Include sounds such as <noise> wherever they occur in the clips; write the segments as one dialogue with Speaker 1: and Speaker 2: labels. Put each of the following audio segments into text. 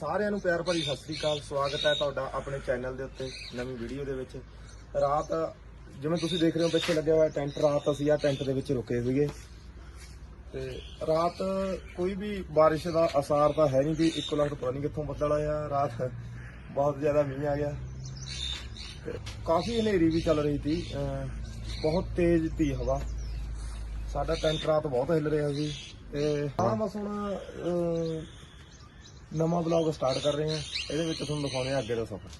Speaker 1: ਸਾਰਿਆਂ ਨੂੰ ਪਿਆਰ ਭਰੀ ਸਤਿ ਸ੍ਰੀ ਅਕਾਲ। ਸਵਾਗਤ ਹੈ ਤੁਹਾਡਾ ਆਪਣੇ ਚੈਨਲ ਦੇ ਉੱਤੇ ਨਵੀਂ ਵੀਡੀਓ ਦੇ ਵਿੱਚ। ਰਾਤ, ਜਿਵੇਂ ਤੁਸੀਂ ਦੇਖ ਰਹੇ ਹੋ, ਪਿੱਛੇ ਲੱਗਿਆ ਹੋਇਆ ਟੈਂਟ। ਰਾਤ ਅਸੀਂ ਆ ਟੈਂਟ ਦੇ ਵਿੱਚ ਰੁਕੇ ਸੀਗੇ। ਤੇ ਰਾਤ ਕੋਈ ਵੀ ਬਾਰਿਸ਼ ਦਾ ਅਸਾਰ ਤਾਂ ਹੈ ਨਹੀਂ ਵੀ ਇੱਕੋ ਲੱਖ ਪਤਾ ਨਹੀਂ ਕਿੱਥੋਂ ਬੱਦਲ ਆਇਆ। ਰਾਤ ਬਹੁਤ ਜ਼ਿਆਦਾ ਮੀਂਹ ਆ ਗਿਆ। ਤੇ ਕਾਫੀ ਹਨੇਰੀ ਵੀ ਚੱਲ ਰਹੀ ਸੀ। ਬਹੁਤ ਤੇਜ਼ ਤੀ ਹਵਾ। ਸਾਡਾ ਟੈਂਟ ਰਾਤ ਬਹੁਤ ਹਿੱਲ ਰਿਹਾ ਸੀ। ਤੇ ਹਾਂ ਬਸ ਹੁਣ ਨਵਾਂ ਬਲੌਗ ਸਟਾਰਟ ਕਰ ਰਹੇ ਹਾਂ। ਇਹਦੇ ਵਿੱਚ ਤੁਹਾਨੂੰ ਦਿਖਾਉਂਦੇ ਹਾਂ ਅੱਗੇ ਦਾ ਸਫ਼ਰ।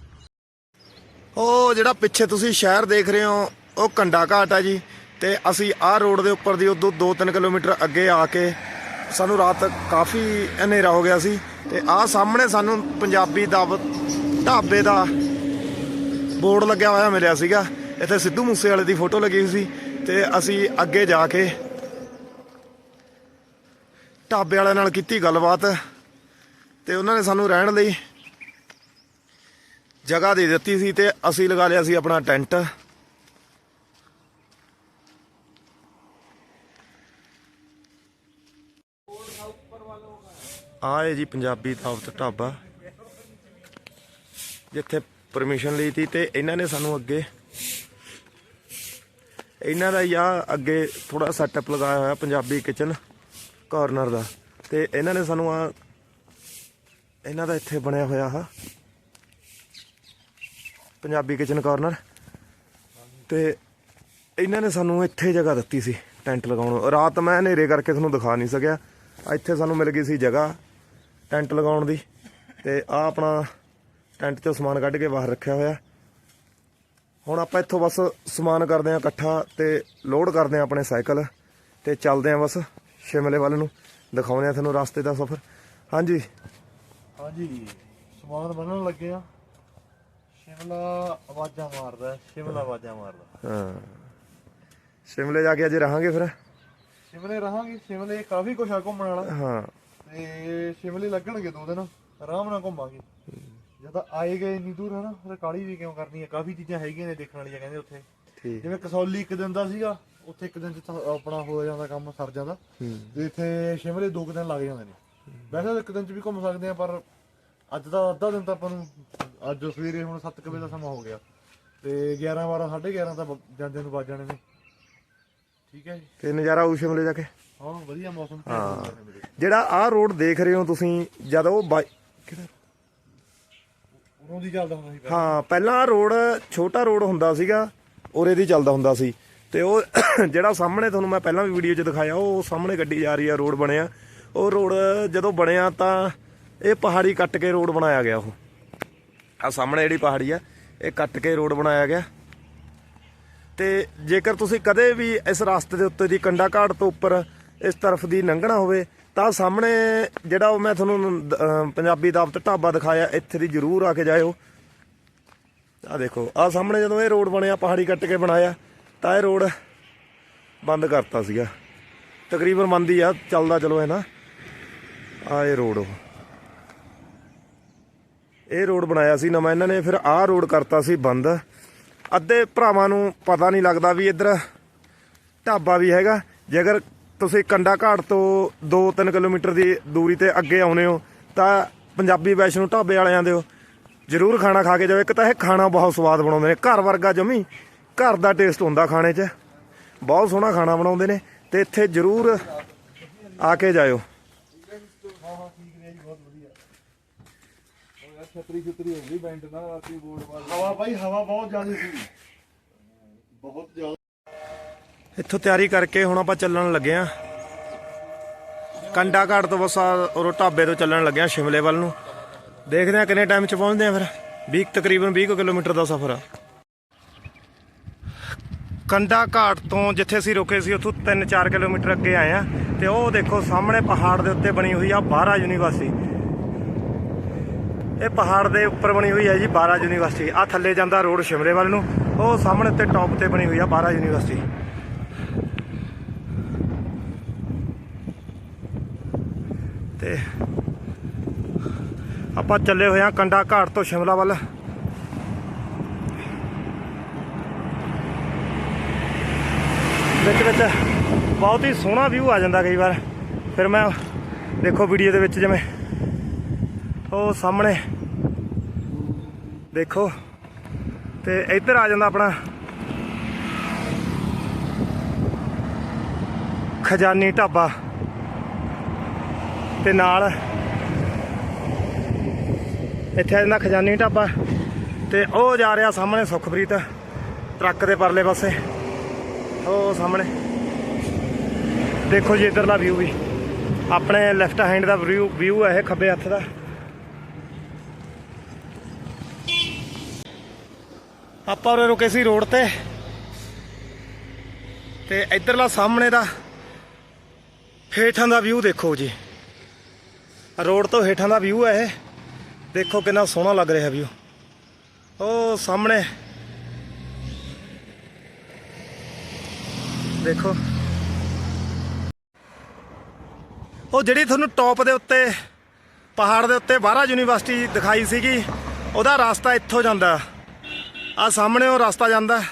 Speaker 1: ਉਹ ਜਿਹੜਾ ਪਿੱਛੇ ਤੁਸੀਂ ਸ਼ਹਿਰ ਦੇਖ ਰਹੇ ਹੋ, ਉਹ ਕੰਡਾ ਘਾਟ ਹੈ ਜੀ। ਤੇ ਅਸੀਂ ਆਹ ਰੋਡ ਦੇ ਉੱਪਰ ਦੀ ਉਦੋਂ 2-3 ਕਿਲੋਮੀਟਰ ਅੱਗੇ ਆ ਕੇ ਸਾਨੂੰ ਰਾਤ ਕਾਫੀ ਹਨੇਰਾ ਹੋ ਗਿਆ ਸੀ। ਤੇ ਆਹ ਸਾਹਮਣੇ ਸਾਨੂੰ ਪੰਜਾਬੀ ਦਬ, ਢਾਬੇ ਦਾ ਬੋਰਡ ਲੱਗਿਆ ਹੋਇਆ ਮਿਲਿਆ ਸੀਗਾ। ਇੱਥੇ ਸਿੱਧੂ ਮੂਸੇ ਵਾਲੇ ਦੀ ਫੋਟੋ ਲੱਗੀ ਸੀ। ਤੇ ਅਸੀਂ ਅੱਗੇ ਜਾ ਕੇ ਢਾਬੇ ਵਾਲਿਆਂ ਨਾਲ ਕੀਤੀ ਗੱਲਬਾਤ। ਤੇ ਉਹਨਾਂ ਨੇ ਸਾਨੂੰ ਰਹਿਣ ਲਈ ਜਗ੍ਹਾ ਦੇ ਦਿੱਤੀ ਸੀ ਤੇ ਅਸੀਂ ਲਗਾ ਲਿਆ ਸੀ ਆਪਣਾ ਟੈਂਟ। ਆਏ ਜੀ ਪੰਜਾਬੀ ਦਾਵਤ ਢਾਬਾ, ਜਿੱਥੇ ਪਰਮਿਸ਼ਨ ਲਈ ਤੀ ਤੇ ਇਹਨਾਂ ਨੇ ਸਾਨੂੰ ਅੱਗੇ ਇਹਨਾਂ ਦਾ ਯਾ ਅੱਗੇ ਥੋੜਾ ਸੈਟਅਪ ਲਗਾਇਆ ਹੋਇਆ ਪੰਜਾਬੀ ਕਿਚਨ ਕਾਰਨਰ ਦਾ ਤੇ ਇਹਨਾਂ ਨੇ ਸਾਨੂੰ ਆ ਇਹਨਾਂ ਦਾ ਇੱਥੇ ਬਣਿਆ ਹੋਇਆ ਆ ਪੰਜਾਬੀ ਕਿਚਨ ਕਾਰਨਰ ਤੇ ਇਹਨਾਂ ਨੇ ਸਾਨੂੰ ਇੱਥੇ ਜਗ੍ਹਾ ਦਿੱਤੀ ਸੀ, ਟੈਂਟ ਲਗਾਉਣ। ਰਾਤ ਮੈਂ ਹਨੇਰੇ ਕਰਕੇ ਤੁਹਾਨੂੰ ਦਿਖਾ ਨਹੀਂ ਸਕਿਆ। ਇੱਥੇ ਸਾਨੂੰ ਮਿਲ ਗਈ ਸੀ ਜਗ੍ਹਾ, ਟੈਂਟ ਲਗਾਉਣ ਦੀ। ਤੇ ਆ ਆਪਣਾ ਟੈਂਟ ਚੋਂ ਸਮਾਨ ਕੱਢ ਕੇ ਬਾਹਰ ਰੱਖਿਆ ਹੋਇਆ। ਹੁਣ ਆਪਾਂ ਇੱਥੋਂ ਬਸ ਸਮਾਨ ਕਰਦੇ ਆਂ ਇਕੱਠਾ ਤੇ ਲੋਡ ਕਰਦੇ ਆਂ ਆਪਣੇ ਸਾਈਕਲ। ਤੇ ਚੱਲਦੇ ਆਂ ਬਸ ਸ਼ਿਮਲੇ ਵੱਲ ਨੂੰ। ਦਿਖਾਉਂਦੇ ਆਂ ਤੁਹਾਨੂੰ ਰਸਤੇ ਦਾ ਸਫ਼ਰ। ਹਾਂਜੀ।
Speaker 2: ਹਾਂਜੀ ਸਮਾਨ ਬਣਨ ਲੱਗੇ ਆ। ਸ਼ਿਮਲਾ ਆਵਾਜ਼ਾਂ ਮਾਰਦਾ ਸ਼ਿਮਲਾ ਆਵਾਜ਼ਾਂ ਮਾਰਦਾ।
Speaker 1: ਹਾਂ। ਸ਼ਿਮਲੇ ਜਾ ਕੇ ਅੱਜ ਰਹਾਂਗੇ ਫਿਰ?
Speaker 2: ਸ਼ਿਮਲੇ ਰਹਾਂਗੇ ਸ਼ਿਮਲੇ ਕਾਫੀ ਕੁਛ ਆ ਘੁੰਮਣ ਵਾਲਾ।
Speaker 1: ਹਾਂ।
Speaker 2: ਤੇ ਸ਼ਿਮਲੇ ਲੱਗਣਗੇ ਦੋ ਦਿਨ ਆਰਾਮ ਨਾਲ ਘੁੰਮਾਂਗੇ। ਜਦੋਂ ਆਏ ਗਏ ਇੰਨੀ ਦੂਰ ਹੈ ਨਾ ਫਿਰ ਕਾਲੀ ਵੀ ਕਿਉਂ ਕਰਨੀ ਹੈ ਕਾਫੀ ਚੀਜ਼ਾਂ ਹੈਗੀਆਂ ਨੇ ਦੇਖਣ ਵਾਲੀਆਂ ਕਹਿੰਦੇ ਉੱਥੇ। ਜਿਵੇਂ ਕਸੌਲੀ ਇੱਕ ਦਿਨ ਦਾ ਸੀਗਾ ਉੱਥੇ ਇੱਕ ਦਿਨ ਚ ਆਪਣਾ ਹੋ ਜਾਂਦਾ ਕੰਮ ਸਰ ਜਾਂਦਾ। ਤੇ ਇੱਥੇ ਸ਼ਿਮਲੇ ਦੋ ਦਿਨ ਲੱਗ ਜਾਂਦੇ ਨੇ। ਵੈਸੇ ਇੱਕ ਦਿਨ ਚ ਵੀ ਘੁੰਮ ਸਕਦੇ ਆ ਪਰ ਅੱਜ ਦਾ ਅੱਧਾ ਦਿਨ ਤਾਂ ਆਪਾਂ ਨੂੰ ਅੱਜ ਸਵੇਰੇ ਹੁਣ 7 ਵਜੇ ਦਾ ਸਮਾਂ ਹੋ ਗਿਆ। ਤੇ 11 12 11:30 ਤਾਂ ਜਾਂਦੇ ਨੂੰ ਵੱਜ ਜਾਣੇ ਨੇ। ਠੀਕ ਹੈ ਜੀ?
Speaker 1: ਤੇ ਨਜ਼ਾਰਾ ਆਊ ਸ਼ਿਮਲੇ ਜਾ ਕੇ?
Speaker 2: ਹਾਂ ਵਧੀਆ ਮੌਸਮ। ਤੇ
Speaker 1: ਹਾਂ। ਜਿਹੜਾ ਆਹ ਰੋਡ ਦੇਖ ਰਹੇ ਹੋ ਤੁਸੀਂ ਜਦ ਉਹ
Speaker 2: ਦੀ ਚੱਲਦਾ ਹੁੰਦਾ ਸੀ।
Speaker 1: ਹਾਂ ਪਹਿਲਾਂ ਰੋਡ ਛੋਟਾ ਰੋਡ ਹੁੰਦਾ ਸੀਗਾ ਉਰੇ ਦੀ ਚੱਲਦਾ ਹੁੰਦਾ ਸੀ। ਤੇ ਉਹ <coughs> ਜਿਹੜਾ ਸਾਹਮਣੇ ਤੁਹਾਨੂੰ ਮੈਂ ਪਹਿਲਾਂ ਵੀ ਵੀਡੀਓ 'ਚ ਦਿਖਾਇਆ ਉਹ ਸਾਹਮਣੇ ਗੱਡੀ ਜਾ ਰਹੀ ਆ ਰੋਡ ਬਣਿਆ। ਉਹ ਰੋਡ ਜਦੋਂ ਬਣਿਆ ਤਾਂ ਇਹ ਪਹਾੜੀ ਕੱਟ ਕੇ ਰੋਡ ਬਣਾਇਆ ਗਿਆ ਉਹ। ਆ ਸਾਹਮਣੇ ਜਿਹੜੀ ਪਹਾੜੀ ਆ, ਇਹ ਕੱਟ ਕੇ ਰੋਡ ਬਣਾਇਆ ਗਿਆ। ਤੇ ਜੇਕਰ ਤੁਸੀਂ ਕਦੇ ਵੀ ਇਸ ਰਸਤੇ ਦੇ ਉੱਤੇ ਦੀ ਕੰਡਾ ਘਾਟ ਤੋਂ ਉੱਪਰ ਇਸ ਤਰਫ ਦੀ ਲੰਘਣਾ ਹੋਵੇ, ਤਾਂ ਸਾਹਮਣੇ ਜਿਹੜਾ ਉਹ ਮੈਂ ਤੁਹਾਨੂੰ ਪੰਜਾਬੀ ਦਾਵਤ ਢਾਬਾ ਦਿਖਾਇਆ, ਇੱਥੇ ਦੀ ਜ਼ਰੂਰ ਆ ਕੇ ਜਾਇਓ। ਆ ਦੇਖੋ ਆ ਸਾਹਮਣੇ ਜਦੋਂ ਇਹ ਰੋਡ ਬਣਿਆ, ਪਹਾੜੀ ਕੱਟ ਕੇ ਬਣਾਇਆ, ਤਾਂ ਇਹ ਰੋਡ ਬੰਦ ਕਰਤਾ ਸੀਗਾ। ਤਕਰੀਬਨ ਬੰਦ ਹੀ ਆ, ਚੱਲਦਾ ਚਲੋ ਹੈ ਨਾ। ਆ ਇਹ ਰੋਡ ਉਹ। ਇਹ ਰੋਡ ਬਣਾਇਆ ਸੀ ਨਵਾਂ, ਇਹਨਾਂ ਨੇ ਫਿਰ ਆਹ ਰੋਡ ਕਰਤਾ ਸੀ ਬੰਦ। ਅੱਧੇ ਭਰਾਵਾਂ ਨੂੰ ਪਤਾ ਨਹੀਂ ਲੱਗਦਾ ਵੀ ਇੱਧਰ ਢਾਬਾ ਵੀ ਹੈਗਾ। ਜੇਕਰ ਤੁਸੀਂ ਕੰਡਾ ਘਾਟ ਤੋਂ 2-3 ਕਿਲੋਮੀਟਰ ਦੀ ਦੂਰੀ ਤੇ ਅੱਗੇ ਆਉਨੇ ਹੋ, ਤਾਂ ਪੰਜਾਬੀ ਵੈਸ਼ਨੂ ਢਾਬੇ ਵਾਲਿਆਂ ਦੇ ਹੋ, ਜ਼ਰੂਰ ਖਾਣਾ ਖਾ ਕੇ ਜਾਓ, ਇੱਕ ਤਾਂ ਇਹ ਖਾਣਾ ਬਹੁਤ ਸਵਾਦ ਬਣਾਉਂਦੇ ਨੇ। ਘਰ ਵਰਗਾ ਜਮੀ, ਘਰ ਦਾ ਟੇਸਟ ਹੁੰਦਾ ਖਾਣੇ 'ਚ। ਬਹੁਤ ਸੋਹਣਾ ਖਾਣਾ ਬਣਾਉਂਦੇ ਨੇ ਤੇ ਇੱਥੇ ਜ਼ਰੂਰ ਆ ਕੇ ਜਾਇਓ
Speaker 2: ਹਾਂ ਹਾਂ ਠੀਕ ਰਿਹਾ ਜੀ ਬਹੁਤ ਵਧੀਆ ਉਹ ਯਾਰ ਛਤਰੀ ਛਤਰੀ ਹੋ ਗਈ ਬੈਂਡ ਨਾਲ ਰਾਤੀ ਬੋਰਡ ਵਾਲ ਹਵਾ ਭਾਈ ਹਵਾ ਬਹੁਤ ਜ਼ਿਆਦਾ ਸੀ। ਬਹੁਤ ਜ਼ਿਆਦਾ
Speaker 1: ਇੱਥੋਂ ਤਿਆਰੀ ਕਰਕੇ ਹੁਣ ਆਪਾਂ ਚੱਲਣ ਲੱਗੇ ਆ। ਕੰਡਾ ਘਾਟ ਤੋਂ ਬਸ ਉਹ ਢਾਬੇ ਤੋਂ ਚੱਲਣ ਲੱਗੇ ਆ ਸ਼ਿਮਲੇ ਵੱਲ ਨੂੰ। ਦੇਖਦੇ ਆ ਕਿੰਨੇ ਟਾਈਮ ਚ ਪਹੁੰਚਦੇ ਆ ਫਿਰ। 20 ਤਕਰੀਬਨ 20 ਕੁ ਕਿਲੋਮੀਟਰ ਦਾ ਸਫ਼ਰ ਆ। ਕੰਡਾ ਘਾਟ ਤੋਂ ਜਿੱਥੇ ਅਸੀਂ ਰੁਕੇ ਸੀ ਉੱਥੋਂ 3-4 ਕਿਲੋਮੀਟਰ ਅੱਗੇ ਆਏ ਆ। ਤੇ ਉਹ ਦੇਖੋ ਸਾਹਮਣੇ ਪਹਾੜ ਦੇ ਉੱਤੇ ਬਣੀ ਹੋਈ ਆ ਬਾਰਾ ਯੂਨੀਵਰਸਿਟੀ। ਇਹ ਪਹਾੜ ਦੇ ਉੱਪਰ ਬਣੀ ਹੋਈ ਹੈ ਜੀ ਬਾਰਾ ਯੂਨੀਵਰਸਿਟੀ। ਆ ਥੱਲੇ ਜਾਂਦਾ ਰੋਡ ਸ਼ਿਮਲੇ ਵੱਲ ਨੂੰ। ਉਹ ਸਾਹਮਣੇ ਤੇ ਟੌਪ ਤੇ ਬਣੀ ਹੋਈ ਆ ਬਾਰਾ ਯੂਨੀਵਰਸਿਟੀ। ਤੇ ਆਪਾਂ ਚੱਲੇ ਹੋਏ ਆ ਕੰਡਾ ਘਾਟ ਤੋਂ ਸ਼ਿਮਲਾ ਵੱਲ। ਵਿੱਚ ਵਿੱਚ ਬਹੁਤ ਹੀ ਸੋਹਣਾ ਵਿਊ ਆ ਜਾਂਦਾ ਕਈ ਵਾਰ। ਫਿਰ ਮੈਂ ਦੇਖੋ ਵੀਡੀਓ ਦੇ ਵਿੱਚ ਜਿਵੇਂ ਉਹ ਸਾਹਮਣੇ। ਦੇਖੋ। ਤੇ ਇੱਧਰ ਆ ਜਾਂਦਾ ਆਪਣਾ। ਖਜ਼ਾਨੀ ਢਾਬਾ। ਤੇ ਨਾਲ ਇੱਥੇ ਆ ਜਾਂਦਾ ਖਜ਼ਾਨੀ ਢਾਬਾ। ਤੇ ਉਹ ਜਾ ਰਿਹਾ ਸਾਹਮਣੇ ਸੁਖਪ੍ਰੀਤ ਟਰੱਕ ਦੇ ਪਰਲੇ ਪਾਸੇ। ਉਹ ਸਾਹਮਣੇ। ਦੇਖੋ ਜੀ, ਇਧਰਲਾ ਵਿਊ ਵੀ। ਆਪਣੇ ਲੈਫਟ ਹੈਂਡ ਦਾ ਵਿਊ ਵਿਊ ਹੈ ਇਹ ਖੱਬੇ ਹੱਥ ਦਾ। ਆਪਾਂ ਉਰੇ ਰੁਕੇ ਸੀ ਰੋਡ ਤੇ। ਤੇ ਇਧਰਲਾ ਸਾਹਮਣੇ ਦਾ ਹੇਠਾਂ ਦਾ ਵਿਊ ਦੇਖੋ ਜੀ। ਰੋਡ ਤੋਂ ਹੇਠਾਂ ਦਾ ਵਿਊ ਹੈ ਇਹ। ਦੇਖੋ ਕਿੰਨਾ ਸੋਹਣਾ ਲੱਗ ਰਿਹਾ ਵਿਊ ਉਹ ਸਾਹਮਣੇ। ਦੇਖੋ। ਉਹ ਜਿਹੜੀ ਤੁਹਾਨੂੰ ਟੌਪ ਦੇ ਉੱਤੇ, ਪਹਾੜ ਦੇ ਉੱਤੇ ਬਾਰਾ ਯੂਨੀਵਰਸਿਟੀ ਦਿਖਾਈ ਸੀਗੀ, ਉਹਦਾ ਰਸਤਾ ਇੱਥੋਂ ਜਾਂਦਾ। ਆ ਸਾਹਮਣੇ ਉਹ ਰਸਤਾ ਜਾਂਦਾ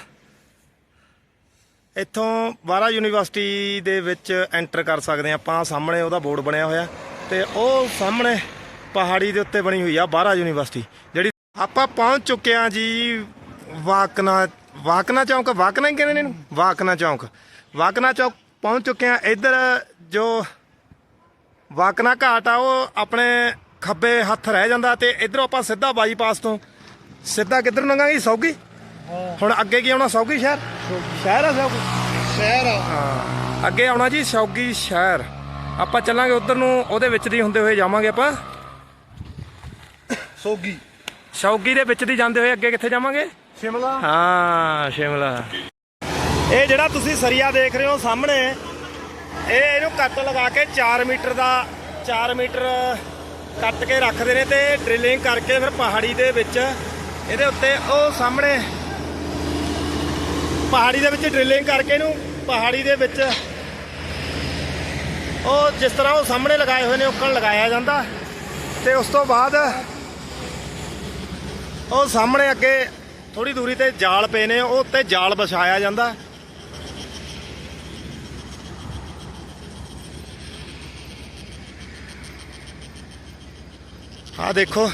Speaker 1: ਇੱਥੋਂ ਬਾਰਾ ਯੂਨੀਵਰਸਿਟੀ ਦੇ ਵਿੱਚ ਐਂਟਰ ਕਰ ਸਕਦੇ ਹਾਂ ਆਪਾਂ। ਸਾਹਮਣੇ ਉਹਦਾ ਬੋਰਡ ਬਣਿਆ ਹੋਇਆ ਤੇ ਉਹ ਸਾਹਮਣੇ ਪਹਾੜੀ ਦੇ ਉੱਤੇ ਬਣੀ ਹੋਈ ਆ ਬਾਰਾ ਯੂਨੀਵਰਸਿਟੀ, ਜਿਹੜੀ ਆਪਾਂ ਪਹੁੰਚ ਚੁੱਕੇ ਆ ਜੀ ਵਾਕਨਾ ਵਾਕਨਾ ਚੌਂਕ, ਵਾਕਨਾ ਹੀ ਕਹਿੰਦੇ ਨੇ ਇਹਨੂੰ? ਵਾਕਨਾ ਚੌਂਕ। ਵਾਕਨਾ ਚੌਂਕ ਪਹੁੰਚ ਚੁੱਕੇ ਆ ਇੱਧਰ ਜੋ ਵਾਕਨਾ ਘਾਟ ਆ, ਉਹ ਆਪਣੇ ਖੱਬੇ ਹੱਥ ਰਹਿ ਜਾਂਦਾ ਤੇ ਇਧਰੋਂ ਆਪਾਂ ਸਿੱਧਾ ਬਾਈਪਾਸ ਤੋਂ ਸਿੱਧਾ ਕਿੱਧਰ ਨੂੰ ਲੰਘਾਂਗੇ ਸੌਗੀ? ਹੁਣ ਅੱਗੇ ਕੀ ਆਉਣਾ ਸੌਗੀ ਸ਼ਹਿਰ? ਸ਼ਹਿਰ ਆ ਸੌਗੀ।
Speaker 2: ਸ਼ਹਿਰ ਆ।
Speaker 1: ਹਾਂ। ਅੱਗੇ ਆਉਣਾ ਜੀ ਸੌਗੀ ਸ਼ਹਿਰ। ਆਪਾਂ ਚੱਲਾਂਗੇ ਉਧਰ ਨੂੰ ਉਹਦੇ ਵਿੱਚ ਦੀ ਹੁੰਦੇ ਹੋਏ ਜਾਵਾਂਗੇ ਆਪਾਂ।
Speaker 2: ਸੋਗੀ।
Speaker 1: ਸੌਗੀ ਦੇ ਵਿੱਚ ਦੀ ਜਾਂਦੇ ਹੋਏ ਅੱਗੇ ਕਿੱਥੇ ਜਾਵਾਂਗੇ?
Speaker 2: ਸ਼ਿਮਲਾ।
Speaker 1: ਹਾਂ ਸ਼ਿਮਲਾ। ਇਹ ਜਿਹੜਾ ਤੁਸੀਂ ਸਰੀਆ ਦੇਖ ਰਹੇ ਹੋ ਸਾਹਮਣੇ ਇਹ ਇਹਨੂੰ ਕੱਟ ਲਗਾ ਕੇ 4 ਮੀਟਰ ਦਾ 4 ਮੀਟਰ ਕੱਟ ਕੇ ਰੱਖਦੇ ਨੇ ਤੇ ਡ੍ਰਿਲਿੰਗ ਕਰਕੇ ਫਿਰ ਪਹਾੜੀ ਦੇ ਵਿੱਚ ਇਹਦੇ ਉੱਤੇ ਉਹ ਸਾਹਮਣੇ ਪਹਾੜੀ ਦੇ ਵਿੱਚ ਡ੍ਰਿਲਿੰਗ ਕਰਕੇ ਇਹਨੂੰ ਪਹਾੜੀ ਦੇ ਵਿੱਚ ਉਹ ਜਿਸ ਤਰ੍ਹਾਂ ਉਹ ਸਾਹਮਣੇ ਲਗਾਏ ਹੋਏ ਨੇ, ਉੱਕਣ ਲਗਾਇਆ ਜਾਂਦਾ। ਤੇ ਉਸ ਤੋਂ ਬਾਅਦ ਉਹ ਸਾਹਮਣੇ ਅੱਗੇ ਥੋੜੀ ਦੂਰੀ ਤੇ ਜਾਲ ਪਏ ਨੇ, ਉਹ ਉੱਤੇ ਜਾਲ ਵਿਛਾਇਆ ਜਾਂਦਾ। ਆ ਦੇਖੋ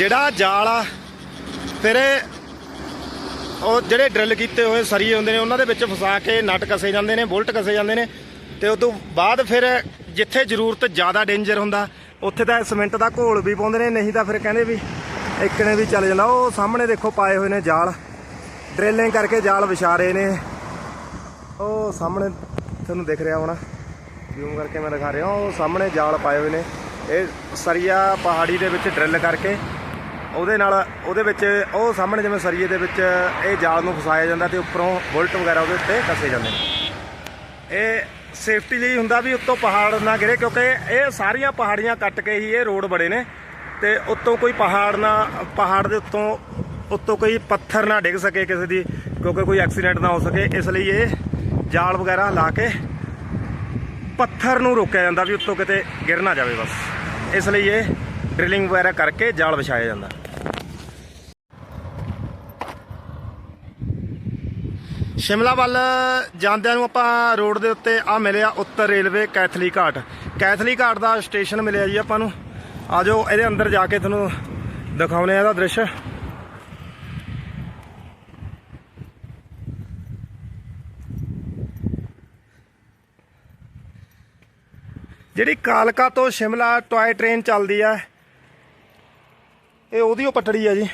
Speaker 1: ਜਿਹੜਾ ਜਾਲ ਆ ਫਿਰ ਉਹ ਜਿਹੜੇ ਡਰਿਲ ਕੀਤੇ ਹੋਏ ਸਰੀਏ ਹੁੰਦੇ ਨੇ, ਉਹਨਾਂ ਦੇ ਵਿੱਚ ਫਸਾ ਕੇ ਨਟ ਕਸੇ ਜਾਂਦੇ ਨੇ, ਬੁਲਟ ਕਸੇ ਜਾਂਦੇ ਨੇ ਤੇ ਉਸ ਤੋਂ ਬਾਅਦ ਫਿਰ ਜਿੱਥੇ ਜ਼ਰੂਰਤ ਜ਼ਿਆਦਾ ਡੇਂਜਰ ਹੁੰਦਾ, ਉੱਥੇ ਤਾਂ ਸਿਮੈਂਟ ਦਾ ਘੋਲ ਵੀ ਪਾਉਂਦੇ ਨੇ, ਨਹੀਂ ਤਾਂ ਫਿਰ ਕਹਿੰਦੇ ਵੀ ਇੱਕ ਨੇ ਵੀ ਚੱਲ ਜਾਂਦਾ। ਉਹ ਸਾਹਮਣੇ ਦੇਖੋ ਪਾਏ ਹੋਏ ਨੇ ਜਾਲ, ਡ੍ਰਿਲਿੰਗ ਕਰਕੇ ਜਾਲ ਵਿਛਾ ਰਹੇ ਨੇ। ਉਹ ਸਾਹਮਣੇ ਤੁਹਾਨੂੰ ਦਿਖ ਰਿਹਾ ਹੋਣਾ ਜ਼ੂਮ ਕਰਕੇ ਮੈਂ ਦਿਖਾ ਰਿਹਾ। ਉਹ ਸਾਹਮਣੇ ਜਾਲ ਪਾਏ ਹੋਏ ਨੇ, ਇਹ ਸਰੀਆ ਪਹਾੜੀ ਦੇ ਵਿੱਚ ਡਰਿਲ ਕਰਕੇ ਉਹਦੇ ਨਾਲ ਉਹਦੇ ਵਿੱਚ ਉਹ ਸਾਹਮਣੇ ਜਿਵੇਂ ਸਰੀਏ ਦੇ ਵਿੱਚ ਇਹ ਜਾਲ ਨੂੰ ਫਸਾਇਆ ਜਾਂਦਾ ਤੇ ਉੱਪਰੋਂ ਬੁਲਟ ਵਗੈਰਾ ਉਹਦੇ ਉੱਤੇ ਕੱਸੇ ਜਾਂਦੇ ਨੇ। ਇਹ ਸੇਫਟੀ ਲਈ ਹੁੰਦਾ ਵੀ ਉੱਤੋਂ ਪਹਾੜ ਨਾ ਗਿਰੇ ਕਿਉਂਕਿ ਇਹ ਸਾਰੀਆਂ ਪਹਾੜੀਆਂ ਕੱਟ ਕੇ ਹੀ ਇਹ ਰੋਡ ਬਣੇ ਨੇ ਤੇ ਉੱਤੋਂ ਕੋਈ ਪਹਾੜ ਨਾ, ਪਹਾੜ ਦੇ ਉੱਤੋਂ ਉੱਤੋਂ ਕੋਈ ਪੱਥਰ ਨਾ ਡਿੱਗ ਸਕੇ ਕਿਸੇ ਦੀ ਕਿਉਂਕਿ ਕੋਈ ਐਕਸੀਡੈਂਟ ਨਾ ਹੋ ਸਕੇ, ਇਸ ਲਈ ਇਹ ਜਾਲ ਵਗੈਰਾ ਲਾ ਕੇ ਪੱਥਰ ਨੂੰ ਰੋਕਿਆ ਜਾਂਦਾ ਵੀ ਉੱਤੋਂ ਕਿਤੇ ਗਿਰ ਨਾ ਜਾਵੇ ਬਸ। ਇਸ ਲਈ ਇਹ ਡ੍ਰਿਲਿੰਗ ਵਗੈਰਾ ਕਰਕੇ ਜਾਲ ਵਿਛਾਇਆ ਜਾਂਦਾ। ਸ਼ਿਮਲਾ ਵੱਲ ਜਾਂਦਿਆਂ ਨੂੰ ਆਪਾਂ ਰੋਡ ਦੇ ਉੱਤੇ ਆ ਮਿਲਿਆ ਉੱਤਰ ਰੇਲਵੇ ਕੈਥਲੀ ਘਾਟ। ਕੈਥਲੀ ਘਾਟ ਦਾ ਸਟੇਸ਼ਨ ਮਿਲਿਆ ਜੀ ਆਪਾਂ ਨੂੰ। ਆਜੋ ਇਹਦੇ ਅੰਦਰ ਜਾ ਕੇ ਤੁਹਾਨੂੰ ਦਿਖਾਉਨੇ ਆ ਇਹਦਾ ਦ੍ਰਿਸ਼। ਜਿਹੜੀ ਕਾਲਕਾ ਤੋਂ ਸ਼ਿਮਲਾ ਟੋਏ ਟ੍ਰੇਨ ਚੱਲਦੀ ਆ, ਇਹ ਉਹਦੀ ਉਹ ਪਟੜੀ ਆ ਜੀ।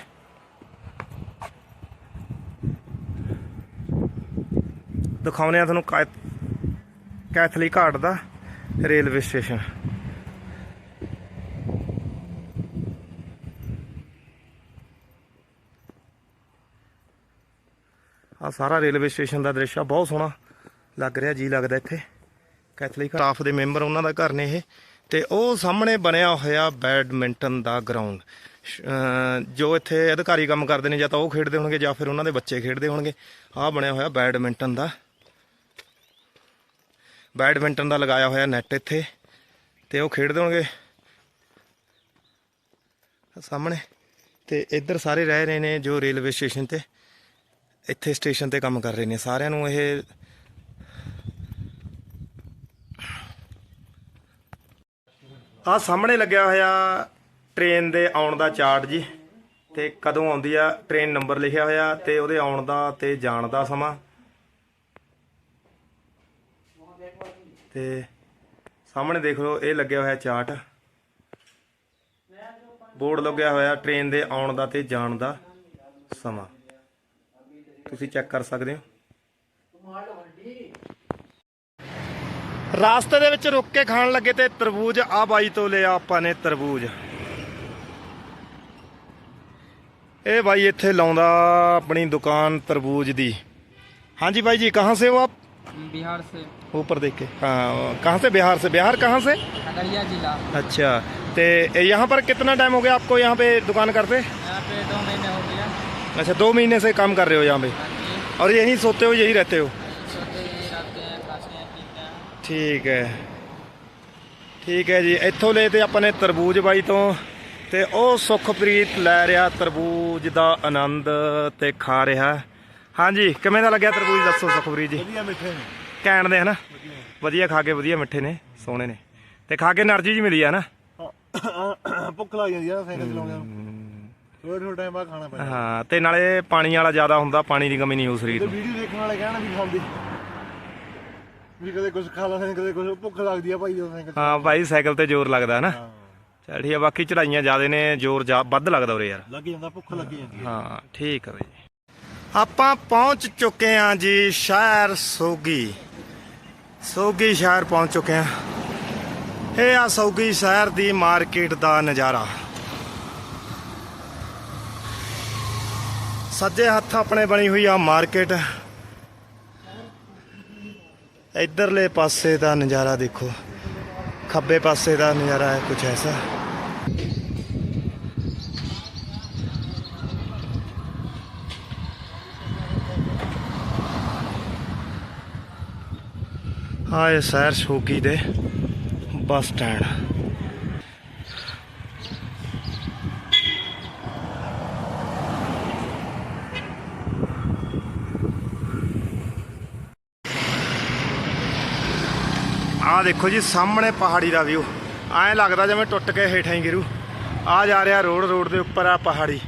Speaker 1: ਦਿਖਾਉਨੇ ਆ ਤੁਹਾਨੂੰ ਕੈ- ਕੈਥਲੀ ਘਾਟ ਦਾ ਰੇਲਵੇ ਸਟੇਸ਼ਨ। ਆ ਸਾਰਾ ਰੇਲਵੇ ਸਟੇਸ਼ਨ ਦਾ ਦ੍ਰਿਸ਼ ਆ, ਬਹੁਤ ਸੋਹਣਾ ਲੱਗ ਰਿਹਾ, ਜੀ ਲੱਗਦਾ ਇੱਥੇ। ਕੈਥਲੀ ਸਟਾਫ ਦੇ ਮੈਂਬਰ ਉਹਨਾਂ ਦਾ ਘਰ ਨੇ ਇਹ। ਤੇ ਉਹ ਸਾਹਮਣੇ ਬਣਿਆ ਹੋਇਆ ਬੈਡਮਿੰਟਨ ਦਾ ਗਰਾਊਂਡ ਜੋ ਇੱਥੇ ਅਧਿਕਾਰੀ ਕੰਮ ਕਰਦੇ ਨੇ, ਜਾਂ ਤਾਂ ਉਹ ਖੇਡਦੇ ਹੋਣਗੇ, ਜਾਂ ਫਿਰ ਉਹਨਾਂ ਦੇ ਬੱਚੇ ਖੇਡਦੇ ਹੋਣਗੇ। ਆਹ ਬਣਿਆ ਹੋਇਆ ਬੈਡਮਿੰਟਨ ਦਾ ਬੈਡਮਿੰਟਨ ਦਾ ਲਗਾਇਆ ਹੋਇਆ ਨੈਟ ਇੱਥੇ ਤੇ ਉਹ ਖੇਡਦੇ ਹੋਣਗੇ ਸਾਹਮਣੇ ਤੇ ਇੱਧਰ ਸਾਰੇ ਰਹਿ ਰਹੇ ਨੇ ਜੋ ਰੇਲਵੇ ਸਟੇਸ਼ਨ ਤੇ, ਇੱਥੇ ਸਟੇਸ਼ਨ ਤੇ ਕੰਮ ਕਰ ਰਹੇ ਨੇ। ਸਾਰਿਆਂ ਨੂੰ ਇਹ ਆ ਸਾਹਮਣੇ ਲੱਗਿਆ ਹੋਇਆ ਟ੍ਰੇਨ ਦੇ ਆਉਣ ਦਾ ਚਾਰਟ ਜੀ ਤੇ ਕਦੋਂ ਆਉਂਦੀ ਆ, ਟ੍ਰੇਨ ਨੰਬਰ ਲਿਖਿਆ ਹੋਇਆ ਤੇ ਉਹਦੇ ਆਉਣ ਦਾ ਤੇ ਜਾਣ ਦਾ ਸਮਾਂ। ਤੇ ਸਾਹਮਣੇ ਦੇਖ ਲਓ, ਇਹ ਲੱਗਿਆ ਹੋਇਆ ਚਾਰਟ। ਬੋਰਡ ਲੱਗਿਆ ਹੋਇਆ ਟ੍ਰੇਨ ਦੇ ਆਉਣ ਦਾ ਤੇ ਜਾਣ ਦਾ ਸਮਾਂ। ਤੁਸੀਂ ਚੈੱਕ ਕਰ ਸਕਦੇ ਹੋ। ਰਾਸਤੇ ਦੇ ਵਿੱਚ ਰੁਕ ਕੇ ਖਾਣ ਲੱਗੇ ਤੇ ਤਰਬੂਜ ਆ ਬਾਈ ਤੋਂ ਲਿਆ ਆਪਾਂ ਨੇ ਤਰਬੂਜ। ਇਹ ਬਾਈ ਇੱਥੇ ਲਾਉਂਦਾ ਆਪਣੀ ਦੁਕਾਨ ਤਰਬੂਜ ਦੀ। ਹਾਂਜੀ ਬਾਈ ਜੀ, ਕਹਾਂ ਸੇ ਹੋ ਆਪ?
Speaker 3: बिहार से
Speaker 1: ऊपर देख के हाँ कहाँ से बिहार से बिहार कहाँ से
Speaker 3: खगड़िया जिला
Speaker 1: अच्छा तो यहाँ पर कितना टाइम हो गया आपको यहाँ पे दुकान करते
Speaker 3: यहाँ पे दो महीने हो गया
Speaker 1: अच्छा दो महीने से काम कर रहे हो यहाँ पे
Speaker 3: हाँ जी
Speaker 1: और यहीं सोते हो यहीं रहते हो
Speaker 3: सोते हैं रहते हैं खाते हैं पीते हैं
Speaker 1: ਠੀਕ ਹੈ ਠੀਕ ਹੈ ਜੀ ਇੱਥੋਂ ਲਏ ਤੇ ਆਪਾਂ ਨੇ ਤਰਬੂਜ ਬਾਈ ਤੋਂ ਤੇ ਉਹ ਸੁਖਪ੍ਰੀਤ ਲੈ ਰਿਹਾ ਤਰਬੂਜ ਦਾ ਆਨੰਦ ਤੇ ਖਾ ਰਿਹਾ ਹਾਂਜੀ ਕਿਵੇਂ ਦਾ ਲੱਗਿਆ ਤਰਬੂਜ? ਦੱਸੋ ਸੁਖਬੀਰ ਜੀ।
Speaker 2: ਵਧੀਆ ਮਿੱਠੇ ਨੇ।
Speaker 1: ਕੈਣ ਦੇ ਹਨਾ? ਵਧੀਆ। ਖਾ ਕੇ ਵਧੀਆ ਮਿੱਠੇ ਨੇ ਸੋਹਣੇ ਨੇ। ਤੇ ਖਾ ਕੇ એનર્ਜੀ ਜੀ ਮਿਲੀ ਆ ਨਾ
Speaker 2: ਭੁੱਖ ਲੱਗ ਜਾਂਦੀ ਆ ਸਾਈਕਲ ਚਲਾਉਂਦਿਆਂ ਨੂੰ ਥੋੜਾ ਥੋੜਾ ਟਾਈਮ ਬਾਅਦ ਖਾਣਾ ਪੈਂਦਾ।
Speaker 1: ਹਾਂ ਤੇ ਨਾਲੇ ਪਾਣੀ ਵਾਲਾ ਜ਼ਿਆਦਾ ਹੁੰਦਾ ਪਾਣੀ ਦੀ ਕਮੀ ਨਹੀਂ ਹੋ ਸਰੀਰ ਨੂੰ।
Speaker 2: ਵੀਡੀਓ ਦੇਖਣ ਵਾਲੇ ਕਹਿਣਾ ਵੀ ਖਾਂਦੇ। ਵੀ ਕਦੇ ਕੁਝ ਖਾ ਲੈਂਦੇ ਕਦੇ ਕੁਝ ਭੁੱਖ ਲੱਗਦੀ ਆ ਭਾਈ ਜਦੋਂ ਸਾਈਕਲ
Speaker 1: ਹਾਂ ਭਾਈ ਸਾਈਕਲ ਤੇ ਜ਼ੋਰ ਲੱਗਦਾ ਨਾ ਚਲ ਠੀਕ ਆ ਬਾਕੀ ਚੜਾਈਆਂ ਜ਼ਿਆਦੇ ਨੇ ਜ਼ੋਰ ਵੱਧ ਲੱਗਦਾ ਉਰੇ ਯਾਰ।
Speaker 2: ਲੱਗ ਜਾਂਦਾ ਭੁੱਖ ਲੱਗ ਜਾਂਦੀ
Speaker 1: ਹਾਂ ਠੀਕ ਆ ਭਾਈ ਆਪਾਂ ਪਹੁੰਚ ਚੁੱਕੇ ਹਾਂ ਜੀ ਸ਼ਹਿਰ ਸੋਗੀ। ਸੋਗੀ ਸ਼ਹਿਰ ਪਹੁੰਚ ਚੁੱਕੇ ਹਾਂ। ਇਹ ਆ ਸੋਗੀ ਸ਼ਹਿਰ ਦੀ ਮਾਰਕੀਟ ਦਾ ਨਜ਼ਾਰਾ। ਸੱਜੇ ਹੱਥ ਆਪਣੇ ਬਣੀ ਹੋਈ ਆ ਮਾਰਕੀਟ। ਇਧਰਲੇ ਪਾਸੇ ਦਾ ਨਜ਼ਾਰਾ ਦੇਖੋ। ਖੱਬੇ ਪਾਸੇ ਦਾ ਨਜ਼ਾਰਾ ਹੈ ਕੁਝ ਐਸਾ। ਆਏ ਸ਼ਹਿਰ ਸ਼ੋਗੀ ਦੇ ਬੱਸ ਸਟੈਂਡ। ਆਹ ਦੇਖੋ ਜੀ, ਸਾਹਮਣੇ ਪਹਾੜੀ ਦਾ ਵਿਊ ਐਂ ਲੱਗਦਾ ਜਿਵੇਂ ਟੁੱਟ ਕੇ ਹੇਠਾਂ ਹੀ ਗਿਰੂ। ਆ ਜਾ ਰਿਹਾ ਰੋਡ ਰੋਡ ਦੇ ਉੱਪਰ ਆ ਪਹਾੜੀ।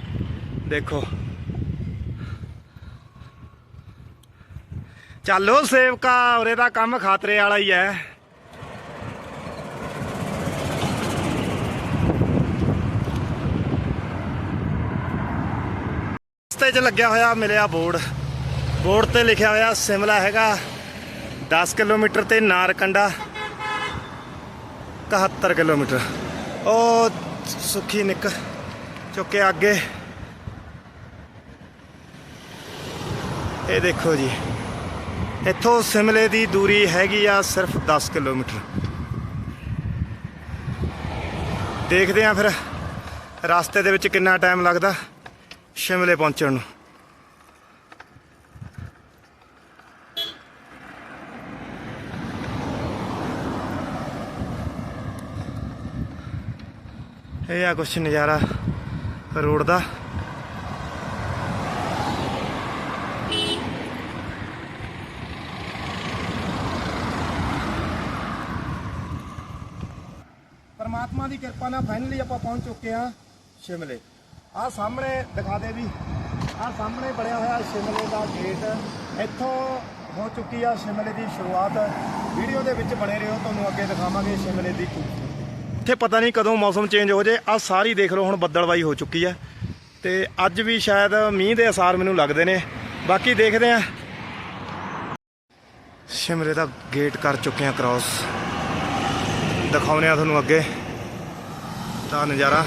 Speaker 1: ਦੇਖੋ। ਚੱਲੋ ਸੇਵਕਾ, ਉਰੇ ਦਾ ਕੰਮ ਖਾਤਰੇ ਵਾਲਾ ਹੀ ਹੈ। ਰਸਤੇ 'ਚ ਲੱਗਿਆ ਹੋਇਆ ਮਿਲਿਆ ਬੋਰਡ। ਬੋਰਡ ਤੇ ਲਿਖਿਆ ਹੋਇਆ ਸਿਮਲਾ ਹੈਗਾ 10 ਕਿਲੋਮੀਟਰ ਤੇ ਨਾਰਕੰਡਾ 71 ਕਿਲੋਮੀਟਰ। ਉਹ ਸੁੱਖੀ ਨਿੱਕ, ਚੁੱਕੇ ਅੱਗੇ। ਇਹ ਦੇਖੋ ਜੀ। ਇੱਥੋਂ ਸਿਮਲੇ ਦੀ ਦੂਰੀ ਹੈਗੀ ਆ ਸਿਰਫ 10 ਕਿਲੋਮੀਟਰ। ਦੇਖਦੇ ਆ ਫਿਰ ਰਸਤੇ ਦੇ ਵਿੱਚ ਕਿੰਨਾ ਟਾਈਮ ਲੱਗਦਾ ਸ਼ਿਮਲੇ ਪਹੁੰਚਣ ਨੂੰ। ਇਹ ਆ ਕੁਛ ਨਜ਼ਾਰਾ ਰੋਡ ਦਾ। ਦੀ ਕਿਰਪਾ ਨਾਲ ਫਾਈਨਲੀ ਆਪਾਂ ਪਹੁੰਚ ਚੁੱਕੇ ਆ ਸ਼ਿਮਲੇ। ਆ ਸਾਹਮਣੇ ਦਿਖਾ ਦੇ ਵੀ ਆ ਸਾਹਮਣੇ ਬਣਿਆ ਹੋਇਆ ਸ਼ਿਮਲੇ ਦਾ ਗੇਟ ਇੱਥੋਂ ਹੋ ਚੁੱਕੀ ਆ ਸ਼ਿਮਲੇ ਦੀ ਸ਼ੁਰੂਆਤ। ਵੀਡੀਓ ਦੇ ਵਿੱਚ ਬਣੇ ਰਹੋ, ਤੁਹਾਨੂੰ ਅੱਗੇ ਦਿਖਾਵਾਂਗੇ ਸ਼ਿਮਲੇ ਦੀ ਇੱਥੇ ਪਤਾ ਨਹੀਂ ਕਦੋਂ ਮੌਸਮ ਚੇਂਜ ਹੋ ਜੇ ਆ ਸਾਰੀ ਦੇਖ ਲਓ, ਹੁਣ ਬੱਦਲਵਾਈ ਹੋ ਚੁੱਕੀ ਆ ਤੇ ਅੱਜ ਵੀ ਸ਼ਾਇਦ ਮੀਂਹ ਦੇ ਅਸਾਰ ਮੈਨੂੰ ਲੱਗਦੇ ਨੇ। ਬਾਕੀ ਦੇਖਦੇ ਆ ਸ਼ਿਮਲੇ ਦਾ ਗੇਟ ਕਰ ਚੁੱਕੇ ਆ ਕ੍ਰਾਸ ਦਿਖਾਉਨੇ ਆ ਤੁਹਾਨੂੰ ਅੱਗੇ। ਦਾ ਨਜ਼ਾਰਾ।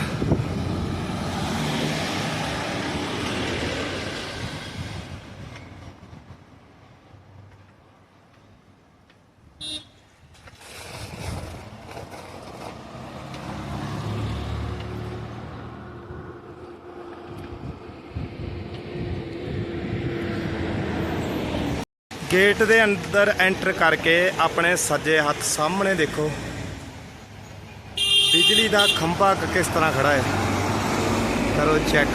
Speaker 1: ਗੇਟ ਦੇ ਅੰਦਰ ਐਂਟਰ ਕਰਕੇ ਆਪਣੇ ਸੱਜੇ ਹੱਥ ਸਾਹਮਣੇ ਦੇਖੋ। ਬਿਜਲੀ ਦਾ ਖੰਭਾ ਕਿਸ ਤਰ੍ਹਾਂ ਖੜਾ ਹੈ? ਕਰੋ ਚੈੱਕ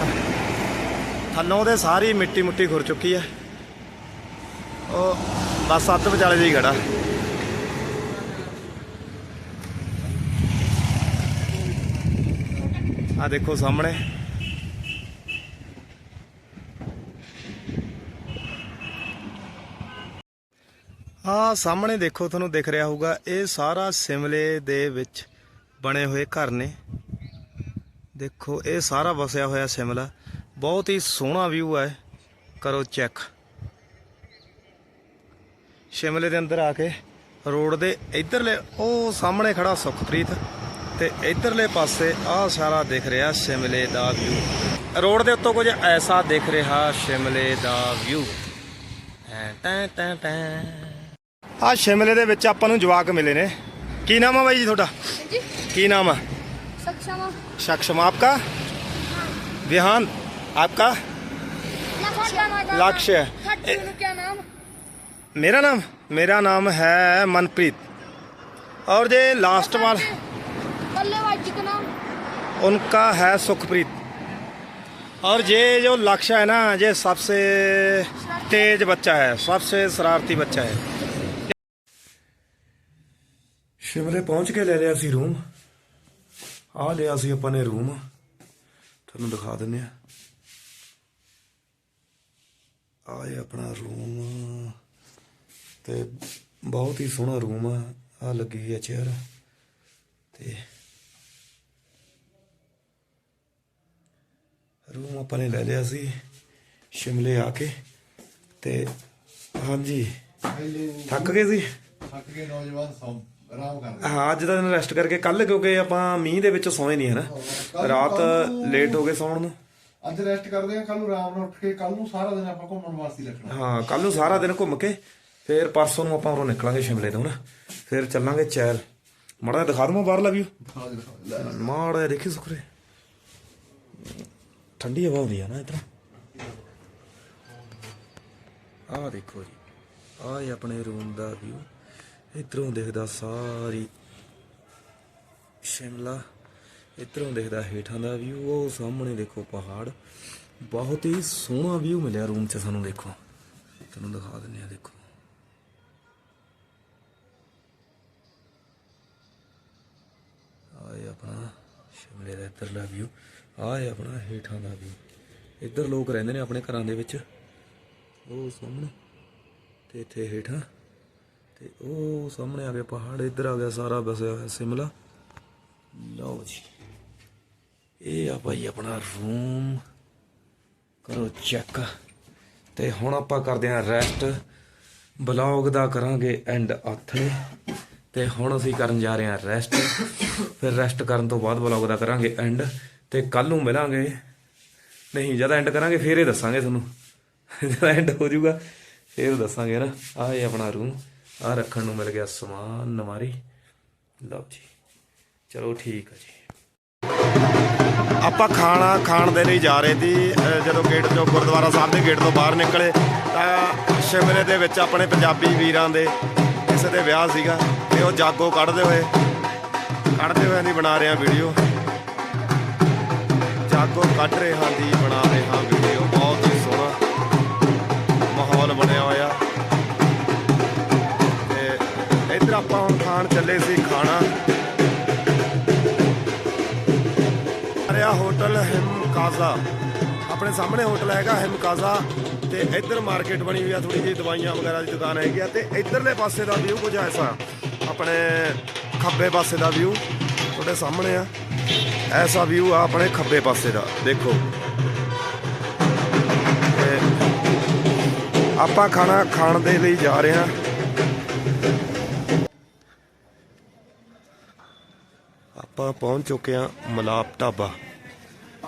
Speaker 1: ਥੱਲੋਂ ਦੇ ਸਾਰੀ ਮਿੱਟੀ ਮੁੱਟੀ ਖੁਰ ਚੁੱਕੀ ਹੈ। ਉਹ ਬਸ ਅੱਧ ਵਿਚਾਲੇ ਦੀ ਖੜਾ। ਆ ਦੇਖੋ ਸਾਹਮਣੇ। ਆ ਸਾਹਮਣੇ ਦੇਖੋ, ਤੁਹਾਨੂੰ ਦਿਖ ਰਿਹਾ ਹੋਊਗਾ, ਇਹ ਸਾਰਾ ਸਿਮਲੇ ਦੇ ਵਿੱਚ ਬਣੇ ਹੋਏ ਘਰ ਨੇ। ਦੇਖੋ, ਇਹ ਸਾਰਾ ਵਸਿਆ ਹੋਇਆ ਸਿਮਲਾ। ਬਹੁਤ ਹੀ ਸੋਹਣਾ ਵਿਊ ਹੈ ਕਰੋ ਚੈੱਕ ਸ਼ਿਮਲੇ ਦੇ ਅੰਦਰ ਆ ਕੇ ਰੋਡ ਦੇ ਇਧਰਲੇ, ਉਹ ਸਾਹਮਣੇ ਖੜਾ ਸੁਖਪ੍ਰੀਤ ਤੇ ਇਧਰਲੇ ਪਾਸੇ ਆਹ ਸਾਰਾ ਦਿਖ ਰਿਹਾ ਸ਼ਿਮਲੇ ਦਾ ਵਿਊ ਰੋਡ ਦੇ ਉੱਤੋਂ ਕੁਝ ਐਸਾ ਦਿਖ ਰਿਹਾ ਸ਼ਿਮਲੇ ਦਾ ਵਿਊ ਟੈਂ ਟੈਂ ਟੈਂ ਆ ਸ਼ਿਮਲੇ ਦੇ ਵਿੱਚ ਆਪਾਂ ਨੂੰ ਜਵਾਕ ਮਿਲੇ ਨੇ। ਕੀ ਨਾਮ ਆ ਬਾਈ ਜੀ ਤੁਹਾਡਾ
Speaker 4: जी
Speaker 1: ਕੀ ਨਾਮ ਆ
Speaker 4: सक्षम
Speaker 1: शक्षम आपका विहान आपका लक्ष्य ए-
Speaker 4: क्या नाम
Speaker 1: मेरा नाम मेरा नाम है मनप्रीत और ये लास्ट वाल
Speaker 4: बल्लेबाज जी का नाम
Speaker 1: उनका है सुखप्रीत और ये जो लक्ष्य है ना ये सबसे तेज बच्चा है सबसे शरारती बच्चा है ਸ਼ਿਮਲੇ ਪਹੁੰਚ ਕੇ ਲੈ ਲਿਆ ਸੀ ਰੂਮ। ਆ ਲਿਆ ਸੀ ਆਪਾਂ ਨੇ ਰੂਮ। ਤੁਹਾਨੂੰ ਦਿਖਾ ਦਿੰਨੇ ਆ ਆ ਇਹ ਆਪਣਾ ਰੂਮ। ਤੇ ਬਹੁਤ ਹੀ ਸੋਹਣਾ ਰੂਮ ਆ। ਆ ਲੱਗੀ ਹੈ ਚੇਅਰ। ਤੇ ਰੂਮ ਆਪਾਂ ਨੇ ਲੈ ਲਿਆ ਸੀ ਸ਼ਿਮਲੇ ਆ ਕੇ। ਤੇ ਹਾਂਜੀ ਥੱਕ ਗਏ ਸੀ?
Speaker 2: ਥੱਕ ਕੇ ਨੌਜਵਾਨ ਸੌਂ ਆਰਾਮ
Speaker 1: ਹਾਂ ਅੱਜ ਦਾ ਦਿਨ ਰੈਸਟ ਕਰਕੇ ਕੱਲ ਕਿਉਂਕਿ ਆਪਾਂ ਮੀਂਹ ਦੇ ਵਿੱਚ ਸੌਏ ਨਹੀਂ ਹੈ ਨਾ? ਰਾਤ ਲੇਟ ਹੋ ਗਏ ਸੌਣ ਨੂੰ।
Speaker 2: ਅੱਜ ਰੈਸਟ ਕਰਦੇ ਆ ਕੱਲ ਨੂੰ ਆਰਾਮ ਨਾਲ ਉੱਠ ਕੇ ਕੱਲ ਨੂੰ ਸਾਰਾ ਦਿਨ ਆਪਾਂ ਘੁੰਮਣ ਵਾਸਤੇ ਰੱਖਣਾ।
Speaker 1: ਹਾਂ ਕੱਲ ਨੂੰ ਸਾਰਾ ਦਿਨ ਘੁੰਮ ਕੇ ਫਿਰ ਪਰਸੋਂ ਨੂੰ ਆਪਾਂ ਉਰੋਂ ਨਿਕਲਾਂਗੇ ਸ਼ਿਮਲੇ ਤੋਂ ਨਾ? ਫਿਰ ਚੱਲਾਂਗੇ ਚੈਲ। ਮੜਾ ਦਿਖਾ
Speaker 2: ਦੇ, ਦਿਖਾ ਦੇ। ਲੈ,
Speaker 1: ਮਾੜਾ ਦੇਖੀ ਸੁਖਰੇ। ਠੰਡੀ ਹਵਾ ਆਉਂਦੀ ਆ ਨਾ ਇਧਰ। ਆਹ ਦੇਖੋ ਜੀ ਆਹ ਆਪਣੇ ਰੂਮ ਦਾ ਵਿਊ ਇਧਰੋਂ ਦਿਖਦਾ ਸਾਰੀ ਸ਼ਿਮਲਾ, ਇਧਰੋਂ ਦਿਖਦਾ ਹੇਠਾਂ ਦਾ ਵਿਊ ਉਹ ਸਾਹਮਣੇ ਦੇਖੋ ਪਹਾੜ। ਬਹੁਤ ਹੀ ਸੋਹਣਾ ਵਿਊ ਮਿਲਿਆ ਰੂਮ 'ਚ ਸਾਨੂੰ ਦੇਖੋ। ਤੁਹਾਨੂੰ ਦਿਖਾ ਦਿੰਨੇ ਆ ਦੇਖੋ। ਆਏ ਆਪਣਾ ਸ਼ਿਮਲੇ ਦਾ ਇੱਧਰਲਾ ਵਿਊ ਆਏ ਆਪਣਾ ਹੇਠਾਂ ਦਾ ਵਿਊ ਇੱਧਰ ਲੋਕ ਰਹਿੰਦੇ ਨੇ ਆਪਣੇ ਘਰਾਂ ਦੇ ਵਿੱਚ। ਉਹ ਸਾਹਮਣੇ ਤੇ ਇੱਥੇ ਹੇਠਾਂ। ਤੇ ਉਹ ਸਾਹਮਣੇ ਆ ਗਿਆ ਪਹਾੜ, ਇੱਧਰ ਆ ਗਿਆ ਸਾਰਾ ਵਸਿਆ ਹੋਇਆ ਸਿਮਲਾ। ਲਓ ਜੀ, ਇਹ ਆ ਭਾਈ ਆਪਣਾ ਰੂਮ ਕਰੋ ਚੈੱਕ ਤੇ ਹੁਣ ਆਪਾਂ ਕਰਦੇ ਹਾਂ ਰੈਸਟ ਬਲੌਗ ਦਾ ਕਰਾਂਗੇ ਐਂਡ ਆਥਣੇ। ਤੇ ਹੁਣ ਅਸੀਂ ਕਰਨ ਜਾ ਰਹੇ ਹਾਂ ਰੈਸਟ ਫਿਰ ਰੈਸਟ ਕਰਨ ਤੋਂ ਬਾਅਦ ਬਲੌਗ ਦਾ ਕਰਾਂਗੇ ਐਂਡ ਤੇ ਕੱਲ ਨੂੰ ਮਿਲਾਂਗੇ। ਨਹੀਂ, ਜਦ ਐਂਡ ਕਰਾਂਗੇ, ਫੇਰ ਇਹ ਦੱਸਾਂਗੇ ਤੁਹਾਨੂੰ। ਜਦ ਐਂਡ ਹੋ ਜਾਊਗਾ, ਫੇਰ ਦੱਸਾਂਗੇ ਨਾ। ਆਹ ਇਹ ਆਪਣਾ ਰੂਮ ਆਹ ਰੱਖਣ ਨੂੰ ਮਿਲ ਗਿਆ ਸਮਾਨ ਨਮਾਰੀ ਲਓ ਜੀ। ਚਲੋ ਠੀਕ ਹੈ ਜੀ। ਆਪਾਂ ਖਾਣਾ ਖਾਣ ਦੇ ਲਈ ਜਾ ਰਹੇ ਸੀ ਜਦੋਂ ਗੇਟ ਤੋਂ ਗੁਰਦੁਆਰਾ ਸਾਹਿਬ ਦੇ ਗੇਟ ਤੋਂ ਬਾਹਰ ਨਿਕਲੇ, ਤਾਂ ਸ਼ਿਮਲੇ ਦੇ ਵਿੱਚ ਆਪਣੇ ਪੰਜਾਬੀ ਵੀਰਾਂ ਦੇ ਕਿਸੇ ਦੇ ਵਿਆਹ ਸੀਗਾ ਤੇ ਉਹ ਜਾਗੋ ਕੱਢਦੇ ਹੋਏ ਕੱਢਦੇ ਹੋਏ ਦੀ ਬਣਾ ਰਹੇ ਹਾਂ ਵੀਡੀਓ। ਜਾਗੋ ਕੱਢ ਰਹੇ ਹਾਂ ਦੀ ਬਣਾ ਰਹੇ ਹਾਂ ਵੀਡੀਓ। ਬਹੁਤ ਹੀ ਸੋਹਣਾ ਮਾਹੌਲ ਬਣਿਆ ਹੋਇਆ। ਆਪਾਂ ਹੁਣ ਖਾਣ ਚੱਲੇ ਸੀ ਖਾਣਾ। ਰਿਹਾ ਹੋਟਲ ਹਿਮਕਾਜ਼ਾ। ਆਪਣੇ ਸਾਹਮਣੇ ਹੋਟਲ ਹੈਗਾ ਹਿਮਕਾਜ਼ਾ ਤੇ ਇੱਧਰ ਮਾਰਕੀਟ ਬਣੀ ਹੋਈ ਆ ਥੋੜੀ ਜਿਹੀ ਦਵਾਈਆਂ ਵਗੈਰਾ ਦੀ ਦੁਕਾਨ ਹੈਗੀ ਆ ਤੇ ਇੱਧਰਲੇ ਪਾਸੇ ਦਾ ਵਿਊ ਕੁਝ ਐਸਾ ਆਪਣੇ ਖੱਬੇ ਪਾਸੇ ਦਾ ਵਿਊ ਤੁਹਾਡੇ ਸਾਹਮਣੇ ਆ। ਐਸਾ ਵਿਊ ਆ ਆਪਣੇ ਖੱਬੇ ਪਾਸੇ ਦਾ, ਦੇਖੋ। ਤੇ ਆਪਾਂ ਖਾਣਾ ਖਾਣ ਦੇ ਲਈ ਜਾ ਰਹੇ ਹਾਂ। ਆਪਾਂ ਪਹੁੰਚ ਚੁੱਕੇ ਹਾਂ ਮਲਾਪ ਢਾਬਾ।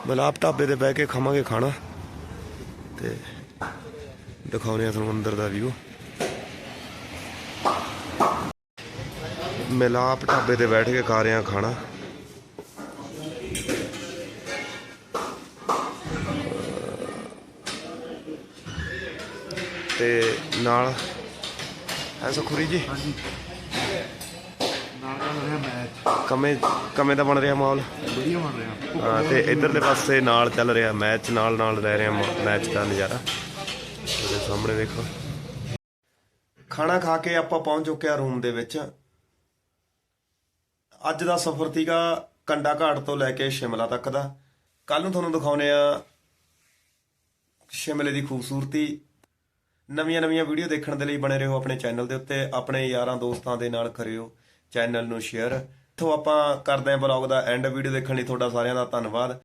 Speaker 1: ਮਲਾਪ ਢਾਬੇ ਤੇ ਬਹਿ ਕੇ ਖਾਵਾਂਗੇ ਖਾਣਾ। ਤੇ ਦਿਖਾਉਂਦੇ ਆ ਤੁਹਾਨੂੰ ਅੰਦਰ ਦਾ ਵਿਊ ਮਲਾਪ ਢਾਬੇ ਤੇ ਬੈਠ ਕੇ ਖਾ ਰਹੇ ਹਾਂ ਖਾਣਾ। ਤੇ ਨਾਲ ਐ ਸੁਖਰੀ ਜੀ?
Speaker 2: ਨਾਲ ਚੱਲ ਰਿਹਾ ਮੈਚ।
Speaker 1: ਕਮੇ ਕਮੇ ਦਾ ਬਣ ਰਿਹਾ ਮਾਹੌਲ?
Speaker 2: ਵਧੀਆ ਬਣ ਰਿਹਾ।
Speaker 1: ਹਾਂ ਤੇ ਇਧਰਲੇ ਪਾਸੇ ਨਾਲ ਚੱਲ ਰਿਹਾ ਮੈਚ ਨਾਲ ਨਾਲ ਲੈ ਰਿਹਾ ਮੈਚ ਦਾ ਨਜ਼ਾਰਾ। ਉਹਦੇ ਸਾਹਮਣੇ ਦੇਖੋ। ਖਾਣਾ ਖਾ ਕੇ ਆਪਾਂ ਪਹੁੰਚ ਚੁੱਕੇ ਆ ਰੂਮ ਦੇ ਵਿੱਚ। ਅੱਜ ਦਾ ਸਫ਼ਰ ਸੀਗਾ ਕੰਡਾ ਘਾਟ ਤੋਂ ਲੈ ਕੇ ਸ਼ਿਮਲਾ ਤੱਕ ਦਾ। ਕੱਲ ਨੂੰ ਤੁਹਾਨੂੰ ਦਿਖਾਉਨੇ ਆ ਸ਼ਿਮਲੇ ਦੀ ਖੂਬਸੂਰਤੀ। ਨਵੀਆਂ ਨਵੀਆਂ ਵੀਡੀਓ ਦੇਖਣ ਦੇ ਲਈ ਬਣੇ ਰਹੋ ਆਪਣੇ ਚੈਨਲ ਦੇ ਉੱਤੇ। ਆਪਣੇ ਯਾਰਾਂ ਦੋਸਤਾਂ ਦੇ ਨਾਲ ਕਰਿਓ ਚੈਨਲ ਨੂੰ ਸ਼ੇਅਰ ਇੱਥੋਂ ਆਪਾਂ ਕਰਦੇ ਹਾਂ ਬਲੌਗ ਦਾ ਐਂਡ ਵੀਡੀਓ ਦੇਖਣ ਲਈ ਤੁਹਾਡਾ ਸਾਰਿਆਂ ਦਾ ਧੰਨਵਾਦ।